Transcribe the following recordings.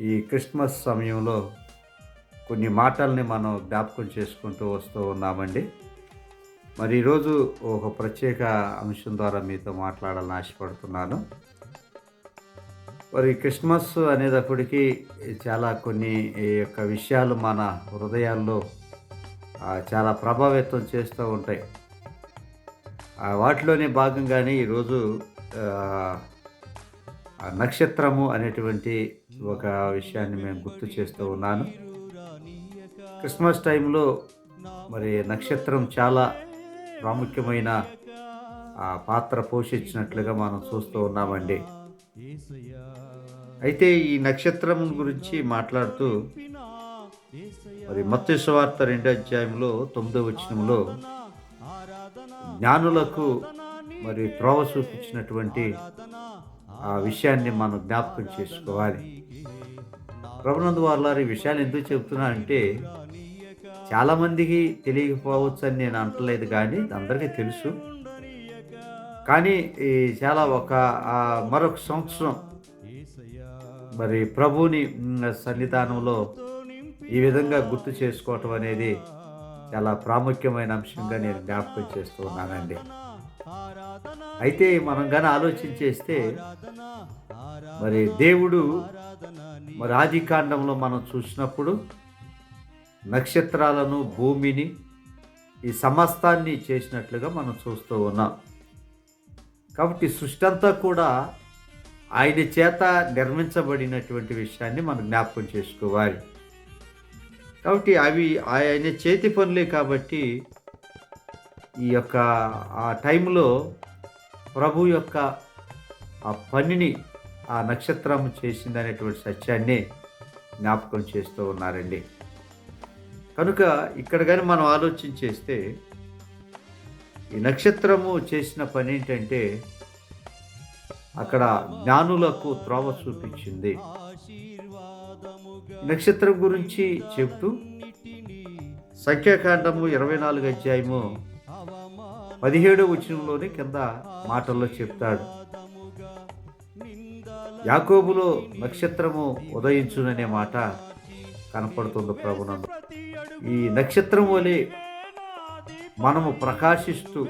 ఈ క్రిస్మస్ సమయంలో కొన్ని మాటల్ని మనం జ్ఞాపకం చేసుకుంటూ వస్తూ ఉన్నామండి. మరి ఈరోజు ఒక ప్రత్యేక అంశం ద్వారా మీతో మాట్లాడాలని ఆశపడుతున్నాను. మరి క్రిస్మస్ అనేటప్పటికీ చాలా కొన్ని ఈ యొక్క విషయాలు మన హృదయాల్లో చాలా ప్రభావితం చేస్తూ ఉంటాయి. ఆ, వాటిలోనే భాగంగానే ఈరోజు ఆ, నక్షత్రము అనేటువంటి ఒక విషయాన్ని మేము గుర్తు చేస్తూ ఉన్నాను. క్రిస్మస్ టైంలో మరి నక్షత్రం చాలా ప్రాముఖ్యమైన ఆ, పాత్ర పోషించినట్లుగా మనం చూస్తూ ఉన్నామండి. అయితే ఈ నక్షత్రం గురించి మాట్లాడుతూ మరి మత్స్య రెండో అధ్యాయంలో తొమ్మిదో వచనంలో జ్ఞానులకు మరి త్రోవ చూపించినటువంటి ఆ విషయాన్ని మనం జ్ఞాపకం చేసుకోవాలి. ప్రభునందు వారు ఈ విషయాలు ఎందుకు చెబుతున్నానంటే చాలామందికి తెలియకపోవచ్చు అని నేను అంటలేదు కానీ అందరికీ తెలుసు. కానీ ఈ చాలా ఒక మరొక సంవత్సరం మరి ప్రభుని సన్నిధానంలో ఈ విధంగా గుర్తు చేసుకోవటం అనేది చాలా ప్రాముఖ్యమైన అంశంగా నేను జ్ఞాపకం చేస్తూ ఉన్నానండి. అయితే మనం కానీ ఆలోచించేస్తే మరి దేవుడు మరి ఆది కాండంలో మనం చూసినప్పుడు నక్షత్రాలను భూమిని ఈ సమస్తాన్ని చేసినట్లుగా మనం చూస్తూ ఉన్నాం. కాబట్టి సృష్టి అంతా కూడా ఆయన చేత నిర్మించబడినటువంటి విషయాన్ని మనం జ్ఞాపకం చేసుకోవాలి. కాబట్టి అవి ఆయన చేతి పనులే కాబట్టి ఈ యొక్క ఆ టైంలో ప్రభు యొక్క ఆ పనిని ఆ నక్షత్రం చేసిందనేటువంటి సత్యాన్ని జ్ఞాపకం చేస్తూ ఉన్నారండి. కనుక ఇక్కడ కానీ మనం ఆలోచించేస్తే ఈ నక్షత్రము చేసిన పని ఏంటంటే అక్కడ జ్ఞానులకు త్రోవ చూపించింది. నక్షత్రం గురించి చెప్తూ సంఖ్యాకాండము ఇరవై నాలుగు అధ్యాయము పదిహేడో వచనంలోనే కింద మాటల్లో చెప్తాడు. యాకోబులో నక్షత్రము ఉదయించుననే మాట కనపడుతుంది ప్రభునందు. ఈ నక్షత్రం వలె మనము ప్రకాశిస్తూ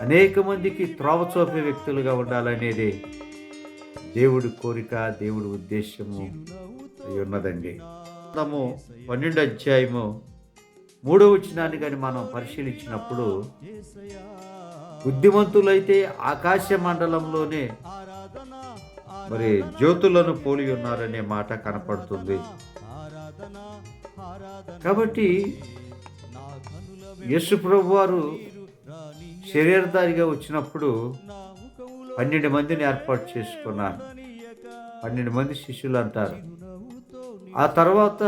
అనేక మందికి త్రోవ చూపే వ్యక్తులుగా ఉండాలనేది దేవుడి కోరిక దేవుడి ఉద్దేశము ఉన్నదండి. మనము పన్నెండు అధ్యాయము మూడో వచనాన్ని కానీ మనం పరిశీలించినప్పుడు బుద్ధిమంతులైతే ఆకాశ మండలంలోనే మరి జ్యోతులను పోలి ఉన్నారనే మాట కనపడుతుంది. కాబట్టి యశు ప్రభు వారు శరీరధారిగా వచ్చినప్పుడు పన్నెండు మందిని ఏర్పాటు చేసుకున్నారు. పన్నెండు మంది శిష్యులు అంటారు ఆ తర్వాత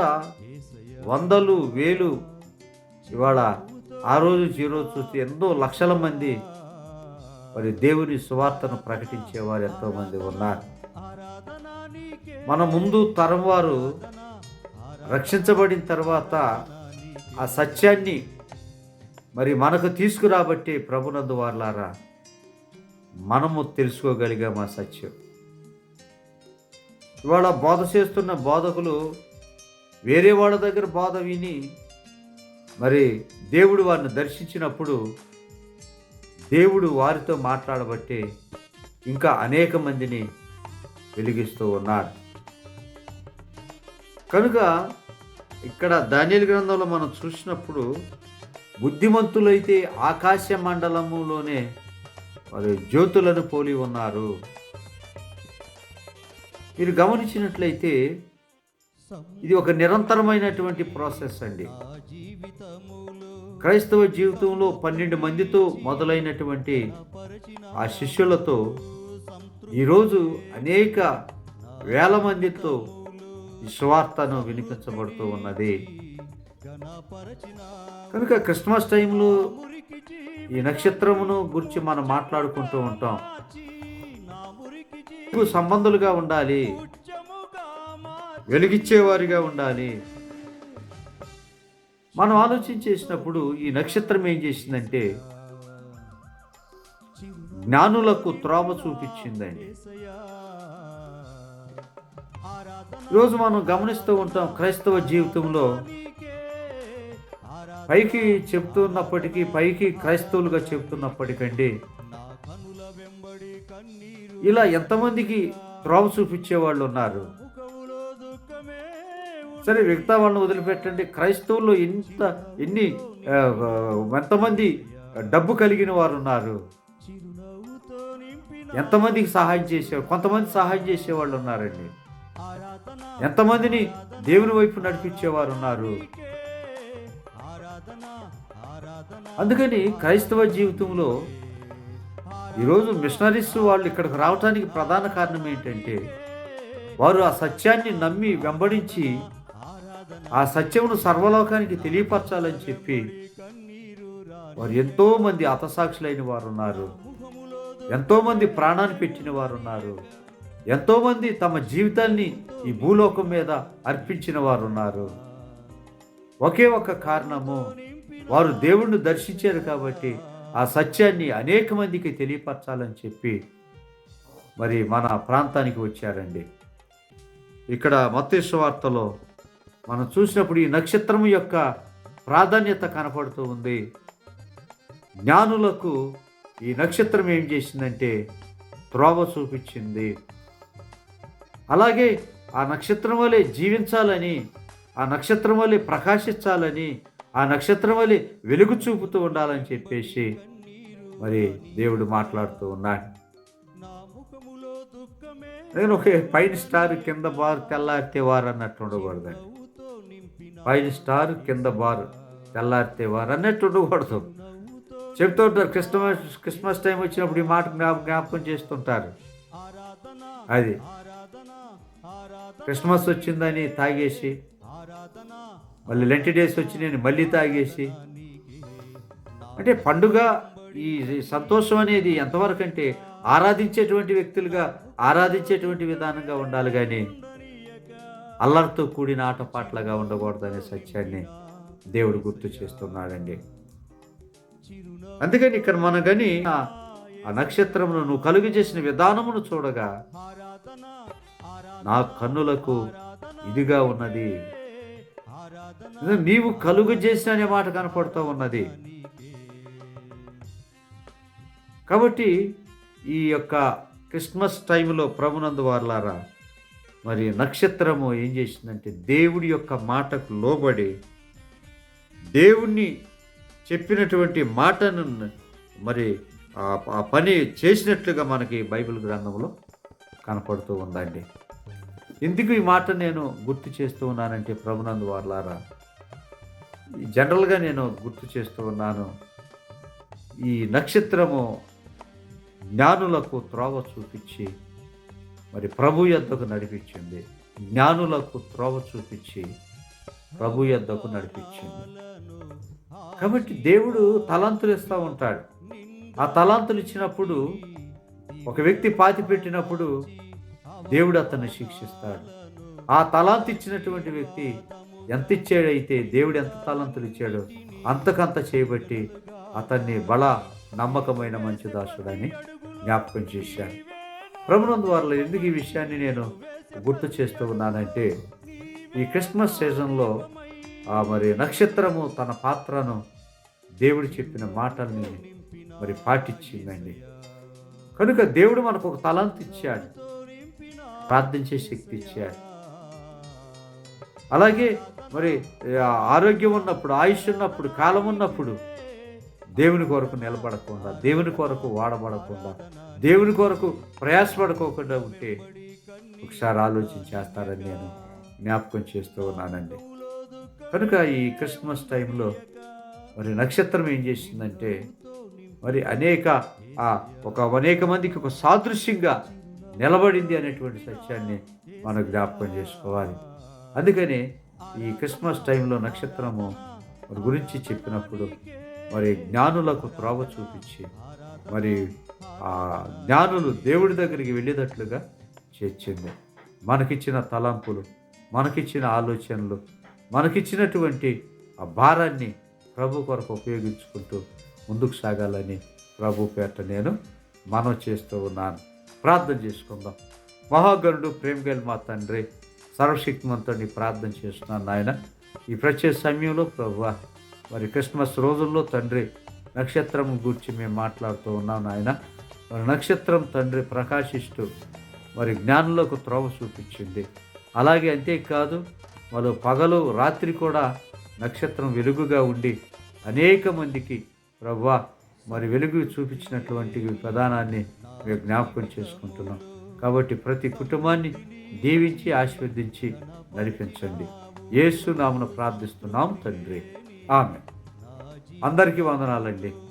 వందలు వేలు ఇవాళ ఆ రోజు ఈ చూస్తే ఎంతో లక్షల మంది మరి దేవుని సువార్తను ప్రకటించేవారు ఎంతోమంది ఉన్నారు. మన ముందు తరం వారు రక్షించబడిన తర్వాత ఆ సత్యాన్ని మరి మనకు తీసుకురాబట్టి ప్రభునందు వార్లారా మనము తెలుసుకోగలిగాం ఆ సత్యం. ఇవాళ బోధ చేస్తున్న బోధకులు వేరే వాళ్ళ దగ్గర బోధ విని మరి దేవుడు వారిని దర్శించినప్పుడు దేవుడు వారితో మాట్లాడబట్టి ఇంకా అనేక మందిని వెలిగిస్తూ ఉన్నాడు. కనుక ఇక్కడ ధాన్యల గ్రంథంలో మనం చూసినప్పుడు బుద్ధిమంతులైతే ఆకాశ మండలములోనే వారు జ్యోతులను పోలి ఉన్నారు. మీరు గమనించినట్లయితే ఇది ఒక నిరంతరమైనటువంటి ప్రాసెస్ అండి. క్రైస్తవ జీవితంలో పన్నెండు మందితో మొదలైనటువంటి ఆ శిష్యులతో ఈరోజు అనేక వేల మందితో ఈ వినిపించబడుతూ ఉన్నది. కనుక క్రిస్మస్ టైంలో ఈ నక్షత్రమును గురించి మనం మాట్లాడుకుంటూ ఉంటాం. సంబంధులుగా ఉండాలి. వెలిగిచ్చేవారిగా ఉండాలి. మనం ఆలోచన చేసినప్పుడు ఈ నక్షత్రం ఏం చేసిందంటే జ్ఞానులకు త్రోమ చూపించిందండి. ఈరోజు మనం గమనిస్తూ ఉంటాం క్రైస్తవ జీవితంలో పైకి చెప్తున్నప్పటికీ పైకి క్రైస్తవులుగా చెప్తున్నప్పటికండి ఇలా ఎంతమందికి త్రోమ చూపించే వాళ్ళు ఉన్నారు? సరే మిగతా వదిలిపెట్టండి. క్రైస్తవుల్లో ఇంత ఎన్ని ఎంతమంది డబ్బు కలిగిన వారు ఉన్నారు ఎంతమందికి సహాయం చేసే కొంతమంది సహాయం చేసేవాళ్ళు ఉన్నారండి? ఎంతమందిని దేవుని వైపు నడిపించేవారు ఉన్నారు? అందుకని క్రైస్తవ జీవితంలో ఈరోజు మిషనరీస్ వాళ్ళు ఇక్కడికి రావడానికి ప్రధాన కారణం ఏంటంటే వారు ఆ సత్యాన్ని నమ్మి వెంబడించి ఆ సత్యమును సర్వలోకానికి తెలియపరచాలని చెప్పి వారు ఎంతో మంది వారు ఉన్నారు ఎంతో మంది ప్రాణాన్ని పెట్టిన వారు ఉన్నారు ఎంతో మంది తమ జీవితాన్ని ఈ భూలోకం మీద అర్పించిన వారు ఉన్నారు ఒకే ఒక కారణము వారు దేవుణ్ణి దర్శించారు కాబట్టి ఆ సత్యాన్ని అనేక మందికి తెలియపరచాలని చెప్పి మరి మన ప్రాంతానికి వచ్చారండి. ఇక్కడ మత్తేశ్వ వార్తలో మనం చూసినప్పుడు ఈ నక్షత్రం యొక్క ప్రాధాన్యత కనపడుతూ ఉంది. జ్ఞానులకు ఈ నక్షత్రం ఏం చేసిందంటే త్రోవ చూపించింది. అలాగే ఆ నక్షత్రం వలె జీవించాలని ఆ నక్షత్రం వలె ప్రకాశించాలని ఆ నక్షత్రం వలె వెలుగు చూపుతూ ఉండాలని చెప్పేసి మరి దేవుడు మాట్లాడుతూ ఉన్నాడు. నేను ఒక పైన స్టార్ కింద బార్ తెల్లారితే వారు అన్నట్టు ఉండకూడదండి. పైన స్టార్ కింద బార్ తెల్లారితే వారు అన్నట్టు ఉండకూడదు. చెప్తూ ఉంటారు క్రిస్మస్ క్రిస్మస్ టైం వచ్చినప్పుడు ఈ మాట జ్ఞాపకం చేస్తుంటారు. అది క్రిస్మస్ వచ్చిందని తాగేసి మళ్ళీ లెంటి డేస్ వచ్చి నేను మళ్ళీ తాగేసి అంటే పండుగ ఈ సంతోషం అనేది ఎంతవరకు అంటే ఆరాధించేటువంటి వ్యక్తులుగా ఆరాధించేటువంటి విధానంగా ఉండాలి కానీ అల్లరితో కూడిన ఆటపాటలుగా ఉండకూడదనే సత్యాన్ని దేవుడు గుర్తు చేస్తున్నాడండి. అందుకని ఇక్కడ మన గని ఆ- నక్షత్రమును నువ్వు కలుగు చేసిన విధానమును చూడగా నా కన్నులకు ఇదిగా ఉన్నది. నీవు కలుగు చేసిన అనే మాట కనపడుతూ ఉన్నది. కాబట్టి ఈ యొక్క క్రిస్మస్ టైంలో ప్రభునందు వార్లారా మరి నక్షత్రము ఏం చేసిందంటే దేవుడి యొక్క మాటకు లోబడి దేవుణ్ణి చెప్పినటువంటి మాటను మరి ఆ- పని చేసినట్లుగా మనకి బైబిల్ గ్రంథంలో కనపడుతూ ఉందండి. ఎందుకు ఈ మాట నేను గుర్తు చేస్తూ ఉన్నానంటే ప్రభునందు వార్లారా జనరల్గా నేను గుర్తు చేస్తూ ఉన్నాను ఈ నక్షత్రము జ్ఞానులకు త్రోవ చూపించి మరి ప్రభు యొద్దకు నడిపించింది. జ్ఞానులకు త్రోవ చూపించి ప్రభు యొద్దకు నడిపించింది. కాబట్టి దేవుడు తలాంతులు ఇస్తూ ఉంటాడు. ఆ తలాంతులు ఇచ్చినప్పుడు ఒక వ్యక్తి పాతి పెట్టినప్పుడు దేవుడు అతన్ని శిక్షిస్తాడు. ఆ తలాంతి ఇచ్చినటువంటి వ్యక్తి ఎంత ఇచ్చాడైతే దేవుడు ఎంత తలాంతులు ఇచ్చాడో అంతకంత చేయబట్టి అతన్ని బల నమ్మకమైన మంచి దాసుడని జ్ఞాపకం చేశాడు. ప్రభునందు వారిలో ఎందుకు ఈ విషయాన్ని నేను గుర్తు చేస్తూ ఉన్నానంటే ఈ క్రిస్మస్ సీజన్లో ఆ మరి నక్షత్రము తన పాత్రను దేవుడు చెప్పిన మాటల్ని మరి పాటించిందండి. కనుక దేవుడు మనకు ఒక తలంత ఇచ్చాడు. ప్రార్థించే శక్తి ఇచ్చాడు. అలాగే మరి ఆరోగ్యం ఉన్నప్పుడు ఆయుష్ ఉన్నప్పుడు కాలం ఉన్నప్పుడు దేవుని కొరకు నిలబడకుండా దేవుని కొరకు వాడబడకుండా దేవుని కొరకు ప్రయాసపడుకోకుండా ఉంటే ఒకసారి ఆలోచన చేస్తారని నేను జ్ఞాపకం చేస్తూ ఉన్నానండి. కనుక ఈ క్రిస్మస్ టైంలో మరి నక్షత్రం ఏం చేసిందంటే మరి అనేక ఒక అనేక మందికి ఒక సాదృశ్యంగా నిలబడింది అనేటువంటి సత్యాన్ని మనం జ్ఞాపకం చేసుకోవాలి. అందుకని ఈ క్రిస్మస్ టైంలో నక్షత్రము మరి గురించి చెప్పినప్పుడు మరి జ్ఞానులకు త్రోవ చూపించి మరి ఆ జ్ఞానులు దేవుడి దగ్గరికి వెళ్ళేటట్లుగా చేర్చింది. మనకిచ్చిన తలంపులు మనకిచ్చిన ఆలోచనలు మనకిచ్చినటువంటి ఆ భారాన్ని ప్రభు కొరకు ఉపయోగించుకుంటూ ముందుకు సాగాలని ప్రభు పేట నేను మనం చేస్తూ ఉన్నాను. ప్రార్థన చేసుకుందాం. మహాగరుడు ప్రేమగల్ మా తండ్రి సర్వశక్తిమంతుడిని ప్రార్థన చేస్తున్నాను నాయన. ఈ ప్రత్యేక సమయంలో ప్రభు మరి క్రిస్మస్ రోజుల్లో తండ్రి నక్షత్రం గురించి మేము మాట్లాడుతూ ఉన్నాం నాయన. మరి నక్షత్రం తండ్రి ప్రకాశిస్తూ మరి జ్ఞానంలోకి త్రోవ చూపించింది. అలాగే అంతేకాదు వాళ్ళు పగలు రాత్రి కూడా నక్షత్రం వెలుగుగా ఉండి అనేక మందికి ప్రభా మరి వెలుగు చూపించినటువంటి ప్రధానాన్ని మేము జ్ఞాపకం చేసుకుంటున్నాం. కాబట్టి ప్రతి కుటుంబాన్ని దీవించి ఆశీర్వదించి నడిపించండి. యేసు నామను ప్రార్థిస్తున్నాం తండ్రి. ఆమె అందరికీ వందనాలండి.